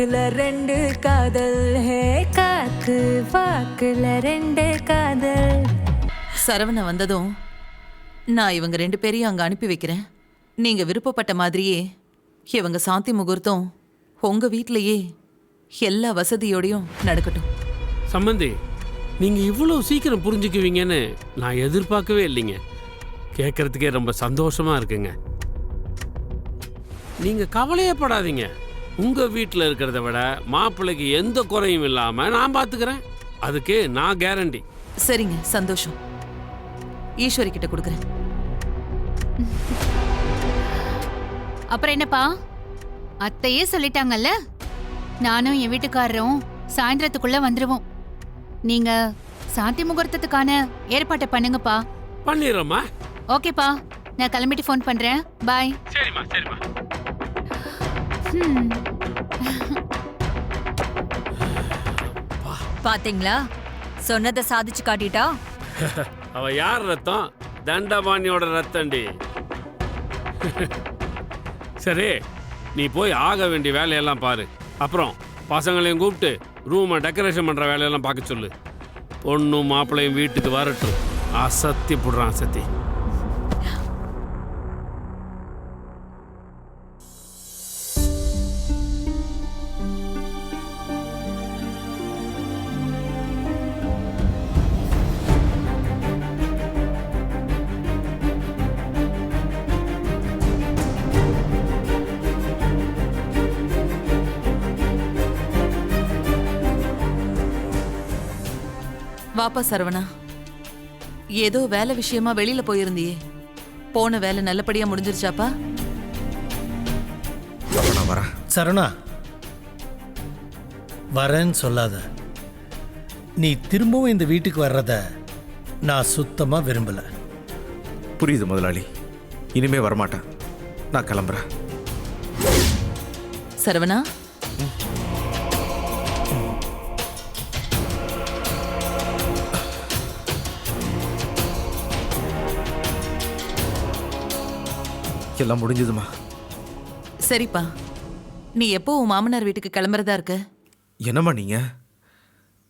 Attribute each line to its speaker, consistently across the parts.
Speaker 1: வாக்குல ரெண்டு காதல். ஹே காத்து வாக்குல ரெண்டு காதல்.
Speaker 2: சரவண வந்ததும் நான் இவங்க ரெண்டு பேரையும் அங்க அனுப்பி வைக்கிறேன். நீங்க விருப்பப்பட்ட மாதிரியே இவங்க சாந்தி முகூர்த்தம் உங்க வீட்லயே எல்லா வசதியோடையும் நடக்கட்டும்.
Speaker 3: சம்பந்தி நீங்கள் இவ்வளோ சீக்கிரம் புரிஞ்சுக்குவீங்கன்னு நான் எதிர்பார்க்கவே இல்லைங்க. கேட்கறதுக்கே ரொம்ப சந்தோஷமா இருக்குங்க. நீங்கள் கவலையே படாதீங்க. உங்கள் வீட்டில் இருக்கிறத விட மாப்பிள்ளைக்கு எந்த குறையும் இல்லாமல் நான் பார்த்துக்கிறேன் அதுக்கு நான் கேரண்டி
Speaker 2: சரிங்க சந்தோஷம். ஈஸ்வரி கிட்ட கொடுக்குறேன்.
Speaker 4: அப்புறம் என்னப்பா? அத்தையே சொல்லிட்டாங்கல்ல? நானும் என் வீட்டுக்காரரும் சாயந்தரத்துக்குள்ள வந்துருவோம். நீங்க சாந்தி முகூர்த்தத்துக்கான ஏற்பாட்டை பண்ணுங்கப்பா.
Speaker 3: பண்ணிடுறோம்மா.
Speaker 4: ஓகேப்பா நான் கிளம்பிட்டு ஃபோன் பண்றேன். பாய்
Speaker 3: சரிம்மா சரிம்மா.
Speaker 5: பாத்தீங்களா? சொன்னதை சாதிச்சு காட்டிட்டா?
Speaker 3: அவ யார் ரத்தம்? தண்டபாணியோட ரத்தண்டி சரி நீ போய் ஆக வேண்டிய வேலையெல்லாம் பாரு. அப்புறம் பசங்களையும் கூப்பிட்டு ரூமை டெக்கரேஷன் பண்ணுற வேலையெல்லாம் பார்க்க சொல்லு. பொண்ணும் மாப்பிள்ளையும் வீட்டுக்கு வரட்டும். அசத்தி போடுறான் அசத்தி.
Speaker 2: வாப்பா சரவணா. ஏதோ வேலை விஷயமா வெளியில போயிருந்தியே. போன வேலை நல்லபடியா முடிஞ்சிருச்சாப்பா?
Speaker 6: வரேன்
Speaker 7: சரணா வரேன்னு சொல்லாத. நீ திரும்பவும் இந்த வீட்டுக்கு வர்றத நான் சுத்தமா விரும்பல.
Speaker 6: புரியுது முதலாளி. இனிமே வரமாட்டேன். நான் கிளம்புறேன்.
Speaker 2: சரவணா
Speaker 6: எல்லாம் முடிஞ்சதுமா.
Speaker 2: சரிப்பா. நீ எப்போ உன் மாமனார் வீட்டுக்கு கிளம்புறதா இருக்க?
Speaker 6: என்னம்மா நீங்க?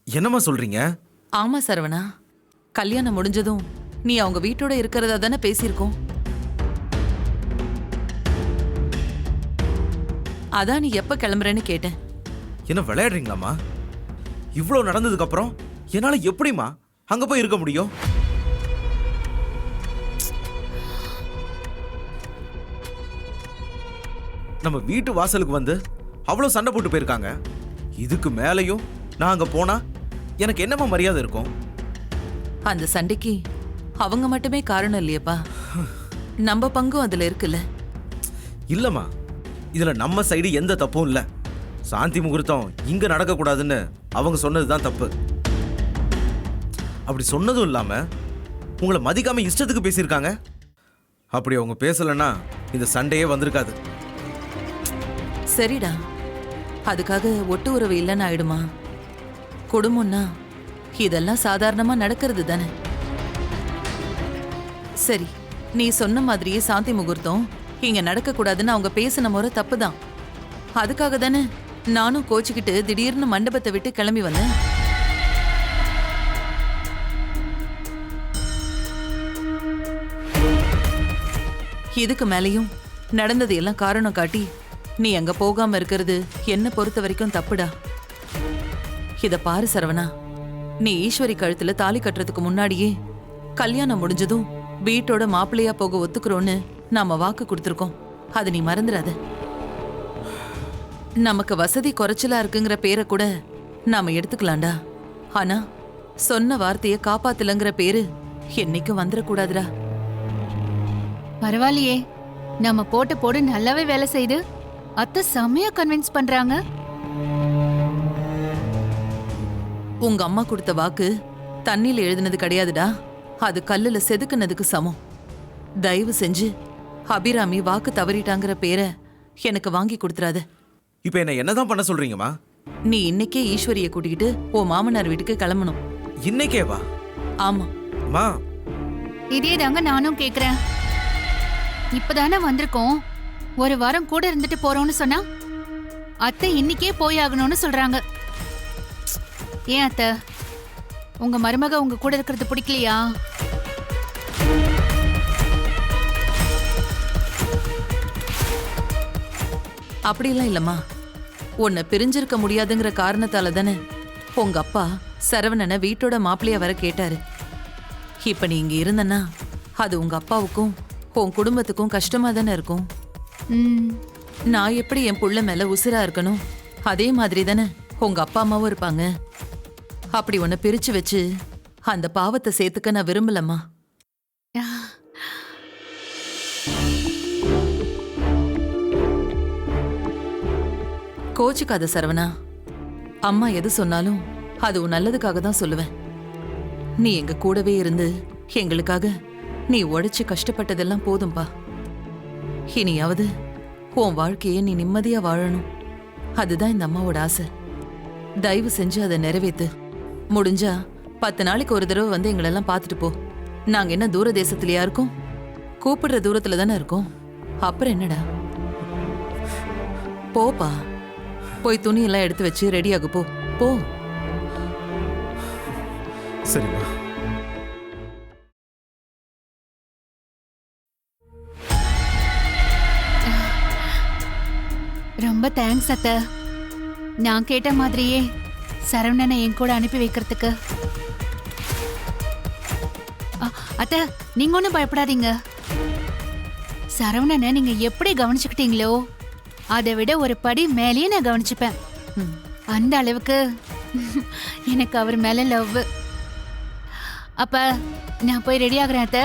Speaker 6: என்னம்மா சொல்றீங்க?
Speaker 2: ஆமா சரவணா. கல்யாணம் முடிஞ்சதும் நீ அவங்க வீட்டோட இருக்கிறதா தானே பேசியிருக்கோம். அதான் நீ எப்ப கிளம்புறேன்னு கேட்டேன்.
Speaker 6: என்ன விளையாடுறீங்களாம்மா? இவ்வளோ நடந்ததுக்கு அப்புறம் என்னால எப்படிம்மா அங்க போய் இருக்க முடியும்? நம்ம வீட்டு வாசலுக்கு வந்து அவ்வளோ சண்டை போட்டு போயிருக்காங்க. இதுக்கு மேலேயும் நான் அங்க போனா எனக்கு என்னம்மா மரியாதை இருக்கும்?
Speaker 2: அந்த சண்டைக்கு அவங்க மட்டுமே காரணம் இல்லையப்பா. நம்ம பங்கும் அதுல இருக்குல்ல.
Speaker 6: இல்லம்மா. இதுல நம்ம சைடு எந்த தப்பும் இல்ல. சாந்தி முகூர்த்தம் இங்க நடக்கக்கூடாதுன்னு அவங்க சொன்னதுதான் தப்பு. அப்படி சொன்னதும் இல்லாம உங்களை மதிக்காம இஷ்டத்துக்கு பேசியிருக்காங்க. அப்படி அவங்க பேசலன்னா இந்த சண்டையே வந்திருக்காது.
Speaker 2: சரிடா. அதுக்காக ஒட்டு உறவு இல்லைன்னு ஆயிடுமா? குடும்பம்னா இதெல்லாம் சாதாரணமா நடக்கிறது தானே. சரி நீ சொன்ன மாதிரியே சாந்தி முகூர்த்தம் இங்க நடக்கக்கூடாதுன்னு அவங்க பேசின முறை தப்புதான். அதுக்காக தானே நானும் கோச்சிக்கிட்டு திடீர்னு மண்டபத்தை விட்டு கிளம்பி வந்தேன். இதுக்கு மேலேயும் நடந்ததையெல்லாம் காரணம் காட்டி நீ அங்க போகாம இருக்கிறது? என்ன பொறுத்த வரைக்கும் தப்புடா. இத பாரு சரவணா. நீ ஈஸ்வரி கழுத்துல தாலி கட்டுறதுக்கு முன்னாடியே கல்யாணம் முடிஞ்சதும் வீட்டோட மாப்பிள்ளையா போக ஒத்துக்கிறோன்னு நாம வாக்கு கொடுத்துருக்கோம். அதை நீ மறந்துடாத. நமக்கு வசதி குறைச்சலா இருக்குங்கிற பேரை கூட நாம எடுத்துக்கலாம்டா. ஆனா சொன்ன வார்த்தைய காப்பாத்தலங்கிற பேரு என்னைக்கும் வந்துடக்கூடாதுடா
Speaker 4: பரவாயில்லையே. நம்ம போட்டு போடு நல்லாவே வேலை செய்து. அத்தை செம்மையா கன்வின்ஸ் பண்றாங்க.
Speaker 2: உங்க அம்மா கொடுத்த வாக்கு தண்ணியில எழுதினது கிடையாதுடா. அது கல்லுல செதுக்குனதுக்கு சமம். தயவு செஞ்சு அபிராமி வாக்கு தவறிட்டாங்கிற பேரை எனக்கு வாங்கி கொடுத்துறாத.
Speaker 6: இப்போ என்ன என்னதான் பண்ண சொல்றீங்கம்மா?
Speaker 2: நீ இன்னைக்கே ஈஸ்வரிய கூட்டிக்கிட்டு உன் மாமனார் வீட்டுக்கு கிளம்பணும்.
Speaker 6: இன்னைக்கே வா
Speaker 2: ஆமா.
Speaker 6: அம்மா.
Speaker 4: இதே தாங்க நானும் கேக்குறேன். இப்பதானே வந்திருக்கோம். ஒரு வாரம் கூட இருந்துட்டு போறோம்னு சொன்னா அத்தை இன்னைக்கே போயாகணும்னு சொல்றாங்க. ஏன் அத்தை? உங்க மருமக உங்க கூட இருக்கிறது பிடிக்கலையா?
Speaker 2: அப்படிலாம் இல்லம்மா. உன்னை பிரிஞ்சிருக்க முடியாதுங்கிற காரணத்தால தானே உங்க அப்பா சரவணனை வீட்டோட மாப்பிள்ளைய வர கேட்டாரு. இப்ப நீ இங்க இருந்தனா அது உங்க அப்பாவுக்கும் உன் குடும்பத்துக்கும் கஷ்டமா தானே இருக்கும். நான் எப்படி என் புள்ள மேல உசுரா இருக்கணும்? அதே மாதிரி தானே உங்க அப்பா அம்மாவும் இருப்பாங்க. அப்படி உன்னை பிரிச்சு வச்சு அந்த பாவத்தை சேர்த்துக்க நான் விரும்பலம்மா. கோச்சுக்காத சரவணா. அம்மா எது சொன்னாலும் அது உன் நல்லதுக்காக தான் சொல்லுவேன். நீ எங்க கூடவே இருந்து எங்களுக்காக நீ உழைச்சு கஷ்டப்பட்டதெல்லாம் போதும்பா. இனியாவது உன் வாழ்க்கையை நீ நிம்மதியா வாழணும். அதுதான் இந்த அம்மாவோட ஆசை. தயவு செஞ்சு அதை நிறைவேத்து. முடிஞ்சா பத்து நாளைக்கு ஒரு தடவை வந்து எங்களெல்லாம் பார்த்துட்டு போ. நாங்க என்ன தூர தேசத்துலயா இருக்கோம்? கூப்பிடுற தூரத்துல தானே இருக்கோம். அப்புறம் என்னடா? போப்பா போய் துணி எல்லாம் எடுத்து வச்சு ரெடியாகு போ. போ.
Speaker 6: சரிம்மா.
Speaker 4: ரொம்ப தேங்க்ஸ் அத்தை. நான் கேட்ட மாதிரியே சரவணனை என் கூட அனுப்பி வைக்கிறதுக்கு. அத்த அத்தை நீங்க ஒன்றும் பயப்படாதீங்க. சரவணனை நீங்க எப்படி கவனிச்சுக்கிட்டீங்களோ அதை விட ஒரு படி மேலேயே நான் கவனிச்சுப்பேன். அந்த அளவுக்கு எனக்கு அவர் மேல லவ் அப்ப நான் போய் ரெடி ஆகுறேன் அத்தை.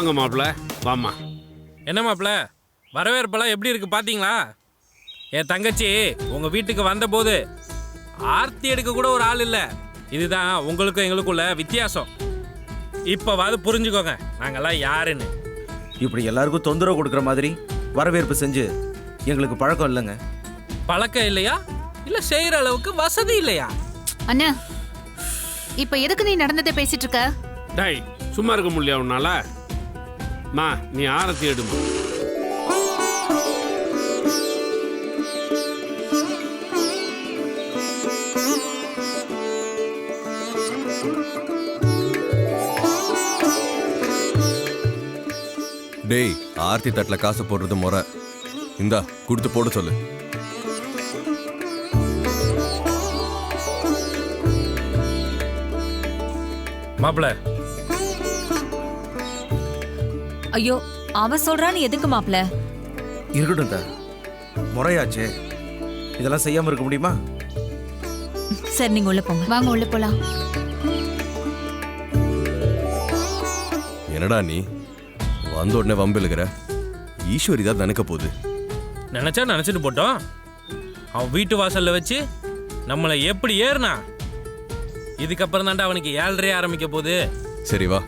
Speaker 3: வாங்க மாப்பிள்ள. வாம்மா.
Speaker 8: என்ன மாப்ள வரவேற்பெல்லாம் எப்படி இருக்கு பாத்தீங்களா? என் தங்கச்சி உங்க வீட்டுக்கு வந்தபோது ஆர்த்தி எடுக்க கூட ஒரு ஆள் இல்ல. இதுதான் உங்களுக்கும் எங்களுக்குள்ள வித்தியாசம். இப்பவாது புரிஞ்சுக்கோங்க நாங்கெல்லாம் யாருன்னு.
Speaker 6: இப்படி எல்லாருக்கும் தொந்தரவு கொடுக்குற மாதிரி வரவேற்பு செஞ்சு எங்களுக்கு பழக்கம் இல்லைங்க.
Speaker 8: பழக்கம் இல்லையா? இல்ல செய்யற அளவுக்கு வசதி இல்லையா?
Speaker 4: அண்ணா இப்ப எதுக்கு நீ நடந்ததை பேசிட்டு இருக்க?
Speaker 3: டேய் சும்மா இருக்க முடியல உன்னால? மா நீ ஆரத்தி எடுமா.
Speaker 9: டேய் ஆர்த்தி தட்டுல காசு போடுறது முறை. இந்தா கொடுத்து போட சொல்லு.
Speaker 8: மாப்ள
Speaker 5: ஐயோ அவ சொல்றான்னு எதுக்கு மாப்ள
Speaker 6: இருக்கட்டும் தா முறையாச்சே. இதெல்லாம் செய்யாம இருக்க முடியுமா?
Speaker 5: சரி நீங்க உள்ள போங்க.
Speaker 4: வாங்க உள்ள போலாம்.
Speaker 9: என்னடா நீ? வந்த உடனே வம்பு இழுக்கிற? ஈஸ்வரி தான் நினைக்க போகுது.
Speaker 8: நினைச்சா நினைச்சிட்டு போட்டோம். அவன் வீட்டு வாசல்ல வச்சு நம்மளை எப்படி ஏறுனா? இதுக்கப்புறம் தான்டா அவனுக்கு ஏழரையே ஆரம்பிக்க போகுது.
Speaker 9: சரி வா.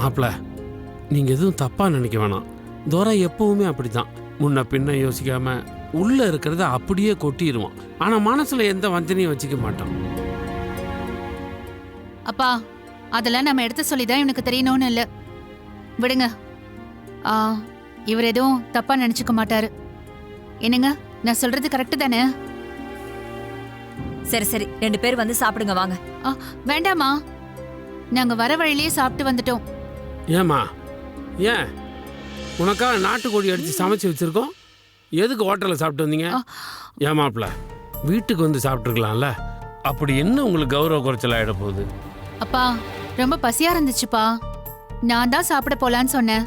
Speaker 3: மாப்பிள்ள நீங்க எதுவும் தப்பா நினைக்க வேணாம். துரை எப்பவுமே அப்படிதான் முன்ன பின்ன யோசிக்காம உள்ள இருக்கிறத அப்படியே கொட்டிடுவான் ஆனா மனசுல எந்த வஞ்சனையும் வச்சுக்க மாட்டான்.
Speaker 4: அப்பா அதெல்லாம் நம்ம எடுத்து சொல்லிதான் இவனுக்கு தெரியணும்னு இல்ல. விடுங்க. ஆ, இவர் எதுவும் தப்பா நினைச்சுக்க மாட்டாரு. என்னங்க? நான் சொல்றது கரெக்டு தானே?
Speaker 5: சரி சரி. ரெண்டு பேர் வந்து சாப்பிடுங்க வாங்க.
Speaker 4: ஆ, வேண்டாமா நாங்க வர வழியிலேயே சாப்பிட்டு வந்துட்டோம்.
Speaker 3: ஏம்மா? ஏன்? உனக்காக நாட்டுக்கோழி அடித்து சமைச்சு வச்சுருக்கோம். எதுக்கு ஹோட்டலில் சாப்பிட்டு வந்தீங்க. ஏமாப்ல வீட்டுக்கு வந்து சாப்பிட்ருக்கலாம்ல அப்படி என்ன உங்களுக்கு கௌரவ குறைச்சல் ஆகிட போகுது?
Speaker 4: அப்பா ரொம்ப பசியா இருந்துச்சுப்பா. நான் தான் சாப்பிட போலான்னு சொன்னேன்.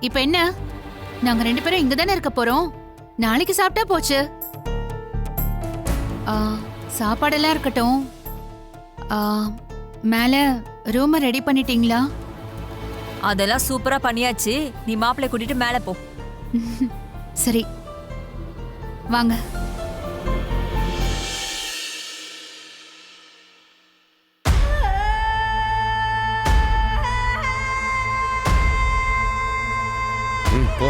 Speaker 4: இப்போ என்ன? நாங்க ரெண்டு பேரும் இங்க தானே இருக்க போறோம். நாளைக்கு சாப்பிட்டா போச்சு. ஆ, சாப்பாடெல்லாம் இருக்கட்டும். ஆ, மேல ரூமை ரெடி பண்ணிட்டீங்களா?
Speaker 5: அதெல்லாம் சூப்பரா பண்ணியாச்சு. நீ மாப்பிள்ளை கூட்டிட்டு மேல போ.
Speaker 4: சரி. வாங்க.
Speaker 9: போ.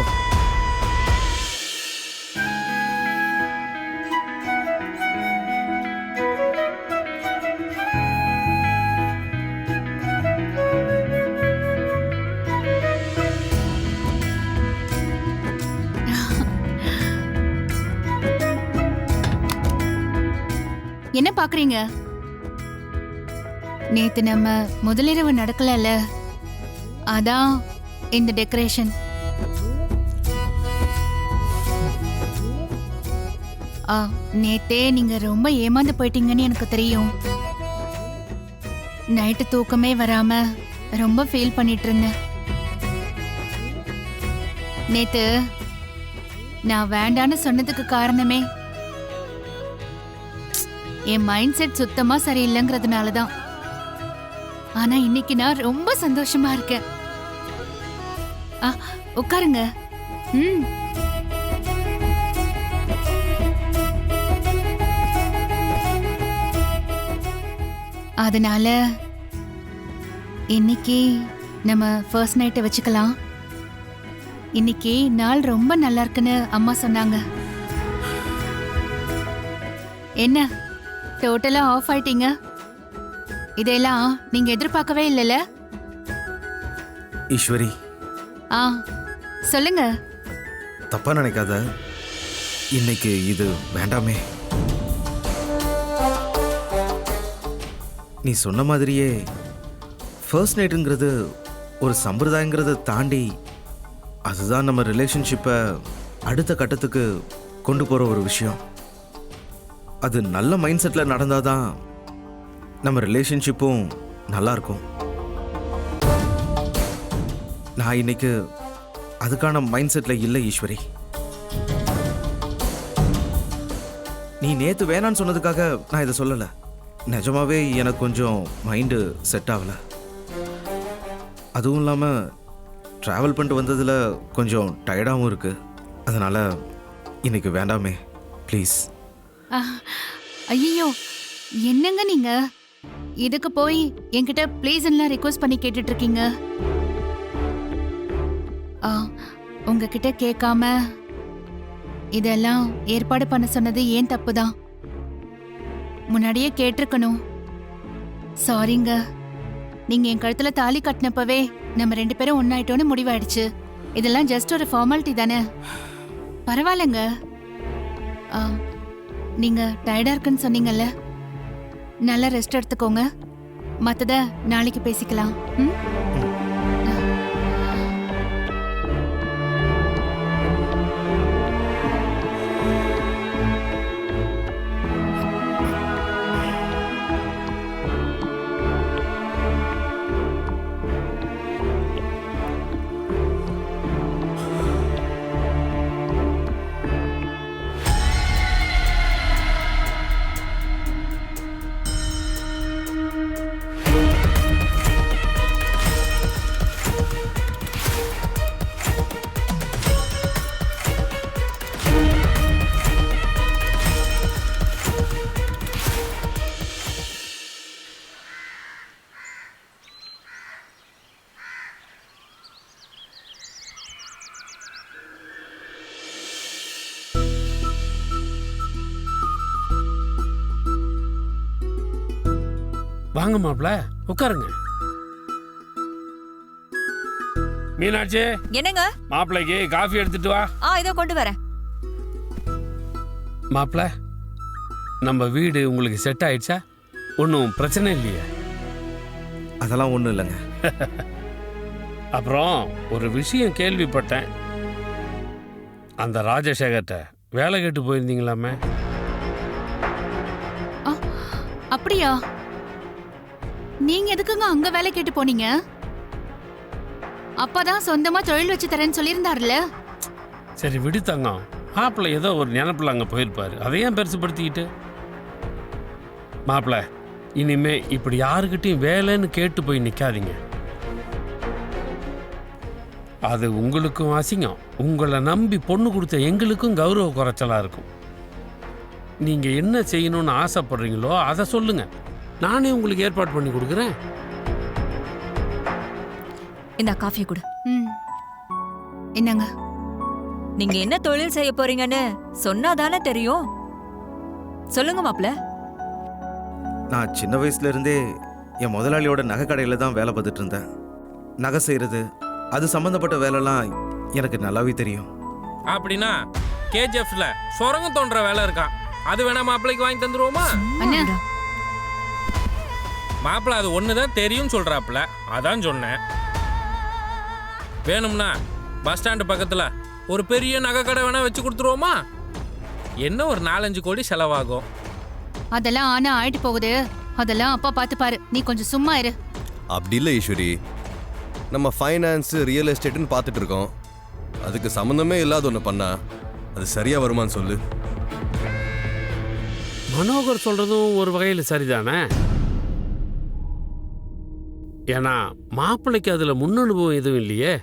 Speaker 4: பாக்குறீங்க? நேத்து நம்ம முதலிரவு நடக்கலல்ல? அதான் இந்த டெக்கரேஷன் ஆ நேத்தே நீங்க ரொம்ப ஏமாந்து போயிட்டீங்கன்னு எனக்கு தெரியும். நைட்டு தூக்கமே வராம ரொம்ப ஃபீல் பண்ணிட்டு இருந்தேன். நேத்து நான் வேண்டான்னு சொன்னதுக்கு காரணமே என் மைண்ட் செட் சுத்தமா சரியில்லைங்கிறதுனால தான் ஆனா இன்னைக்கு நான் ரொம்ப சந்தோஷமா இருக்கேன். ஆ உட்காருங்க. ம். அதனால இன்னைக்கு நம்ம ஃபர்ஸ்ட் நைட்டை வச்சுக்கலாம். இன்னைக்கு நாள் ரொம்ப நல்லா இருக்குன்னு அம்மா சொன்னாங்க. என்ன? டோட்டலா ஆஃப் ஆயிட்டீங்க. இதெல்லாம் நீங்க எதிர்பார்க்கவே இல்லைல்ல?
Speaker 6: ஈஸ்வரி.
Speaker 4: ஆ சொல்லுங்க.
Speaker 6: தப்பா நினைக்காத. இன்னைக்கு இது வேண்டாமே. நீ சொன்ன மாதிரியே ஃபர்ஸ்ட் நைட்டுங்கிறது ஒரு சம்பிரதாயங்கிறத தாண்டி அதுதான் நம்ம ரிலேஷன்ஷிப்பை அடுத்த கட்டத்துக்கு கொண்டு போகிற ஒரு விஷயம். அது நல்ல மைண்ட் செட்டில் நடந்தால் தான் நம்ம ரிலேஷன்ஷிப்பும் நல்லாயிருக்கும். நான் இன்னைக்கு அதுக்கான மைண்ட் செட்டில் இல்லை ஈஸ்வரி. நீ நேற்று வேணான்னு சொன்னதுக்காக நான் இதை சொல்லலை. நிஜமாவே எனக்கு கொஞ்சம் மைண்டு செட் ஆகலை. அதுவும் இல்லாமல் ட்ராவல் பண்ணிட்டு வந்ததில் கொஞ்சம் டயர்டாகவும் இருக்குது அதனால் இன்றைக்கி வேண்டாமே ப்ளீஸ்
Speaker 4: ஐயோ என்னங்க நீங்க? இதுக்கு போய் என்கிட்ட ப்ளீஸ் எல்லாம் ரிக்வஸ்ட் பண்ணி கேட்டுட்டு இருக்கீங்க ஆ, உங்ககிட்ட கேட்காம இதெல்லாம் ஏற்பாடு பண்ண சொன்னது ஏன் தப்பு தான் முன்னாடியே கேட்டிருக்கணும். சாரிங்க நீங்க என் கழுத்துல தாலி கட்டினப்பவே நம்ம ரெண்டு பேரும் ஒன்னாயிட்டோன்னு முடிவாயிடுச்சு. இதெல்லாம் ஜஸ்ட் ஒரு ஃபார்மாலிட்டி தானே? பரவாயில்லைங்க. ஆ, நீங்க டயர்டா இருக்குன்னு சொன்னீங்கல்ல? நல்லா ரெஸ்ட் எடுத்துக்கோங்க. மத்தத நாளைக்கு பேசிக்கலாம். ம்?
Speaker 3: வாங்க மாப்பிள்ள உட்காருங்க. மீனாட்சி
Speaker 5: என்னங்க?
Speaker 3: மாப்பிள்ளைக்கு காஃபி எடுத்துட்டு வா.
Speaker 5: ஆ இதோ கொண்டு வரேன்.
Speaker 3: மாப்பிள்ள நம்ம வீடு உங்களுக்கு செட் ஆயிடுச்சா? ஒன்றும் பிரச்சனை இல்லையே.
Speaker 6: அதெல்லாம் ஒன்றும் இல்லைங்க.
Speaker 3: அப்புறம் ஒரு விஷயம் கேள்விப்பட்டேன். அந்த ராஜசேகர்கிட்ட வேலை கேட்டு போயிருந்தீங்களாமே?
Speaker 4: ஆ, அப்படியா? நீங்க எதுக்குங்க அங்க வேலை கேட்டு போனீங்க? அப்பதான் சொந்தமா தொழில் வச்சு தரேன்னு சொல்லியிருந்தாருல?
Speaker 3: சரி விடு தங்கம். ஏதோ ஒரு நினப்பில் அங்கே போயிருப்பாரு. அதை ஏன் பெருசுப்படுத்திக்கிட்டு? மாப்பிள்ள இனிமே இப்படி யாருக்கிட்டையும் வேலைன்னு கேட்டு போய் நிற்காதீங்க அது உங்களுக்கும் அசிங்கம். உங்களை நம்பி பொண்ணு கொடுத்த எங்களுக்கும் கௌரவ குறைச்சலாக இருக்கும். நீங்கள் என்ன செய்யணும்னு ஆசைப்படுறீங்களோ அதை சொல்லுங்க. நானே உங்களுக்கு ஏற்பாடு பண்ணி கொடுக்குறேன்.
Speaker 5: இந்த காஃபியை கொடு.
Speaker 4: ம். என்னங்க?
Speaker 5: நீங்க என்ன தொழில் செய்ய போறீங்கன்னு சொன்னாதானே தெரியும். சொல்லுங்க மாப்ள
Speaker 6: நான் சின்ன வயசுல இருந்தே என் முதலாளியோட நகை கடையில் தான் வேலை பார்த்துட்டு இருந்தேன் நகை செய்கிறது அது சம்மந்தப்பட்ட வேலைலாம் எனக்கு நல்லாவே தெரியும்.
Speaker 8: அப்படின்னா கேஜிஎஃப்ல சுரங்கம் தோன்ற வேலை இருக்கான். அது வேணா மாப்பிள்ளைக்கு வாங்கி தந்துருவோமா?
Speaker 4: அண்ணா
Speaker 8: மாப்பிள்ளை அது ஒன்று தான் தெரியும் சொல்கிறாப்புல அதான் சொன்னேன். வேணும்னா பஸ் ஸ்டாண்டு பக்கத்தில் ஒரு பெரிய நகை கடை வேணா வச்சு கொடுத்துருவோமா? என்ன ஒரு நாலஞ்சு கோடி செலவாகும்?
Speaker 4: அதெல்லாம் ஆனா ஆயிட்டு போகுது. அதெல்லாம் அப்பா பார்த்து பாரு நீ கொஞ்சம் சும்மா இரு.
Speaker 9: அப்படி இல்லை ஈஸ்வரி. நம்ம ஃபைனான்ஸ் ரியல் எஸ்டேட்னு பார்த்துட்டு இருக்கோம். அதுக்கு சம்மந்தமே இல்லாத ஒன்று பண்ணா அது சரியா வருமான்னு சொல்லு.
Speaker 3: மனோகர் சொல்றதும் ஒரு வகையில் சரிதானே? ஏன்னா மாப்பிள்ளைக்கு அதுல முன் அனுபவம் எதுவும் இல்லையே?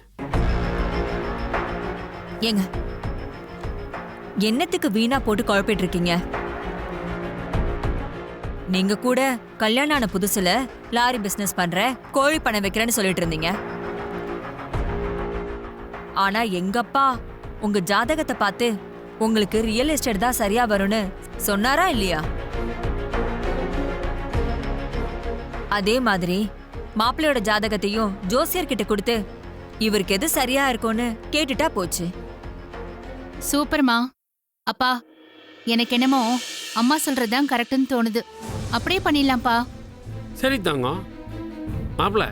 Speaker 5: ஏங்க என்னத்துக்கு வீணா போட்டு குழப்பிட்டு இருக்கீங்க நீங்க கூட கல்யாணம் ஆன புதுசுல லாரி பிசினஸ் பண்ற கோழி பண்ண வைக்கிறேன்னு சொல்லிட்டு இருந்தீங்க. ஆனா எங்கப்பா உங்க ஜாதகத்தை பார்த்து உங்களுக்கு ரியல் எஸ்டேட் தான் சரியா வரும்னு சொன்னாரா இல்லையா? அதே மாதிரி மாப்பிள்ளையோட ஜாதகத்தையும் ஜோசியர் கிட்ட கொடுத்து இவருக்கு எது சரியா இருக்கும்னு கேட்டுட்டா போச்சு.
Speaker 4: சூப்பர்மா. அப்பா எனக்கு என்னமோ அம்மா சொல்றதுதான் கரெக்ட்னு தோணுது. அப்படியே பண்ணிடலாம்ப்பா.
Speaker 3: சரி தங்கம் மாப்பிள்ள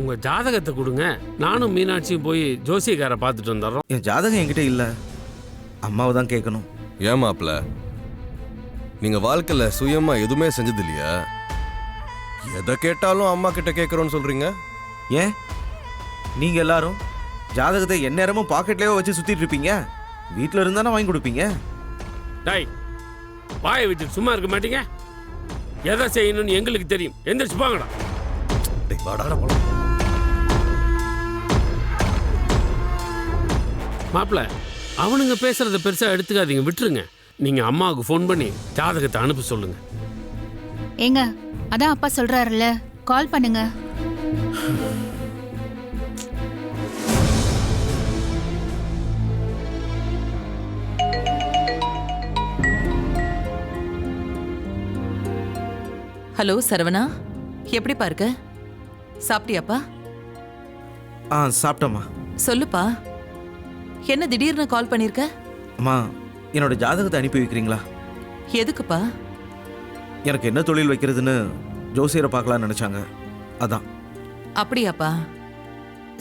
Speaker 3: உங்க ஜாதகத்தை கொடுங்க. நானும் மீனாட்சியும் போய் ஜோசியக்காரை பார்த்துட்டு வந்துடுறோம்.
Speaker 6: என் ஜாதகம் என்கிட்ட இல்லை. அம்மாவை தான் கேட்கணும்.
Speaker 9: ஏன் மாப்பிள்ள? நீங்க வாழ்க்கையில சுயமா எதுவுமே செஞ்சது இல்லையா எதை கேட்டாலும் அம்மா கிட்ட கேட்குறோன்னு சொல்றீங்க?
Speaker 6: ஏன்? நீங்கள் எல்லாரும் ஜாதகத்தை எந்நேரமும் பாக்கெட்லேயே வச்சு சுற்றிட்டு இருப்பீங்க. வீட்டில் இருந்தானே வாங்கி கொடுப்பீங்க.
Speaker 3: டாய் வாயை வச்சுட்டு சும்மா இருக்க மாட்டீங்க. எதை செய்யணும்னு எங்களுக்கு தெரியும். எந்திரிச்சு போங்கடா.
Speaker 9: டேய், வாடாடா போலாம்.
Speaker 3: மாப்பிள்ள அவனுங்க பேசுறத பெருசா எடுத்துக்காதீங்க. விட்டுருங்க. நீங்க அம்மாவுக்கு ஃபோன் பண்ணி ஜாதகத்தை அனுப்ப சொல்லுங்க.
Speaker 4: ஏங்க அதான் அப்பா சொல்றாருல்ல கால் பண்ணுங்க.
Speaker 2: ஹலோ சரவணா எப்படிப்பா இருக்க? சாப்பிட்டியாப்பா?
Speaker 6: ஆ சாப்பிட்டம்மா.
Speaker 2: சொல்லுப்பா என்ன திடீர்னு கால் பண்ணிருக்க?
Speaker 6: அம்மா என்னோட ஜாதகத்தை அனுப்பி வைக்கிறீங்களா?
Speaker 2: எதுக்குப்பா?
Speaker 6: எனக்கு என்ன தொழில் வைக்கிறதுன்னு ஜோசியரை பார்க்கலான்னு நினச்சாங்க. அதான்.
Speaker 2: அப்படியாப்பா.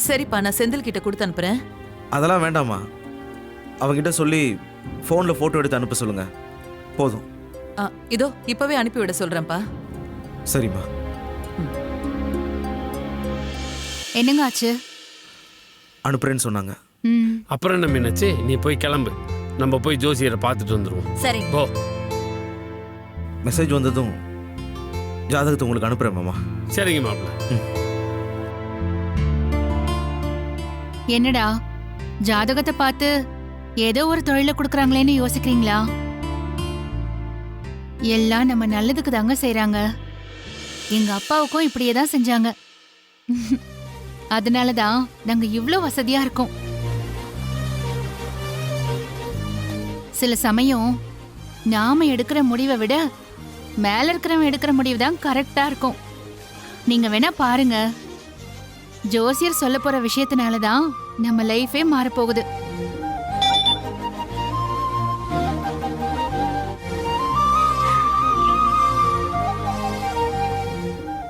Speaker 2: சரிப்பா நான் செந்தில் கிட்ட கொடுத்து அனுப்புறேன்.
Speaker 6: அதெல்லாம் வேண்டாம்மா. அவங்கிட்ட சொல்லி ஃபோனில் ஃபோட்டோ எடுத்து அனுப்ப சொல்லுங்க. போதும்.
Speaker 2: ஆ, இதோ இப்பவே அனுப்பிவிட சொல்றேன்ப்பா.
Speaker 6: சரிம்மா.
Speaker 4: என்னங்க ஆச்சு?
Speaker 6: அனுப்புறேன்னு சொன்னாங்க.
Speaker 4: ம்.
Speaker 3: அப்புறம் என்ன மீனாச்சு நீ போய் கிளம்பு. நம்ம போய் ஜோசியரை பார்த்துட்டு வந்துருவோம்.
Speaker 5: சரி.
Speaker 3: போ.
Speaker 6: மெசேஜ் வந்ததும் ஜாதகத்தை உங்களுக்கு அனுப்புகிறேன் மாமா.
Speaker 3: சரிங்க மாப்பிள்ள.
Speaker 4: என்னடா? ஜாதகத்தை பார்த்து ஏதோ ஒரு தொழில கொடுக்குறாங்களேன்னு யோசிக்கிறீங்களா? எல்லாம் நம்ம நல்லதுக்கு தாங்க செய்றாங்க. எங்க அப்பாவுக்கும் இப்படியே தான் செஞ்சாங்க. அதனால தான் நாங்க இவ்ளோ வசதியா இருக்கோம். சில சமயம் நாம எடுக்கிற முடிவை விட மேல இருக்கிறவன் எடுக்கிற முடிவு தான் கரெக்டா இருக்கும். நீங்க வேணா பாருங்க. ஜோசியர் சொல்ல போற விஷயத்தினால தான் நம்ம லைஃபே மாறப்போகுது.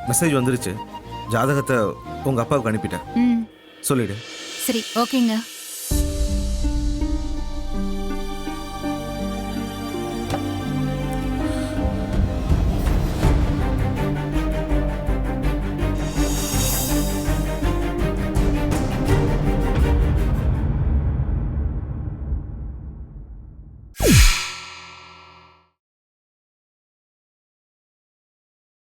Speaker 6: மெசேஜ் வந்துருச்சு. ஜாதகத்தை உங்கள் அப்பாவுக்கு அனுப்பிட்டேன். சொல்லிடு.
Speaker 4: சரி ஓகேங்க.